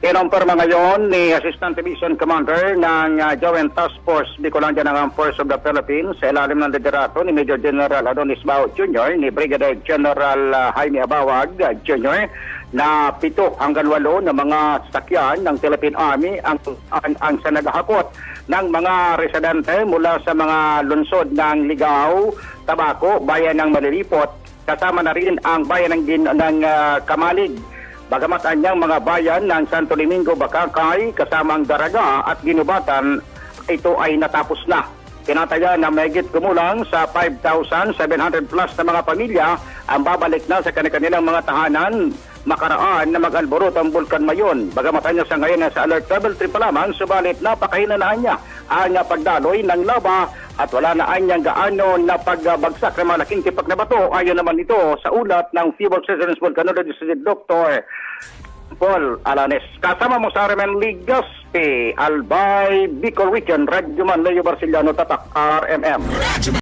Kinumpirma ngayon ni Assistant Division Commander ng uh, Joint Task Force Bicolandia ng Armed Force of the Philippines sa ilalim ng liderato ni Major General Adonis Bao Jr., ni Brigadier General uh, Jaime Abawag uh, Jr., na pito hanggang walo na mga sakyan ng Philippine Army ang, ang, ang sa naghahakot ng mga residente mula sa mga lungsod ng Ligao, Tabaco, bayan ng Malilipot, kasama na rin ang bayan ng, ng uh, Kamalig. Bagamat anyang mga bayan ng Santo Domingo, Bacacay, kasamang Daraga at Ginubatan, ito ay natapos na. Tinataya na mahigit kumulang sa 5,700 plus na mga pamilya ang babalik na sa kanilang mga tahanan makaraan na mag-alborot ang Bulkan Mayon. Bagamat anya sa ngayon sa alert level 3 pa lamang, subalit napakahinanaan niya ang pagdaloy ng laba at wala na anyang gaano na pagbagsak ng malaking tipak na bato. Ayon naman ito sa ulat ng Feeble Citizens Volcanologist Dr. Paul Alanes. Kasama mo sa Remen Ligaspi, Albay, Bicol Region, Radyo Man, Leo Barciliano, Tatak, RMM.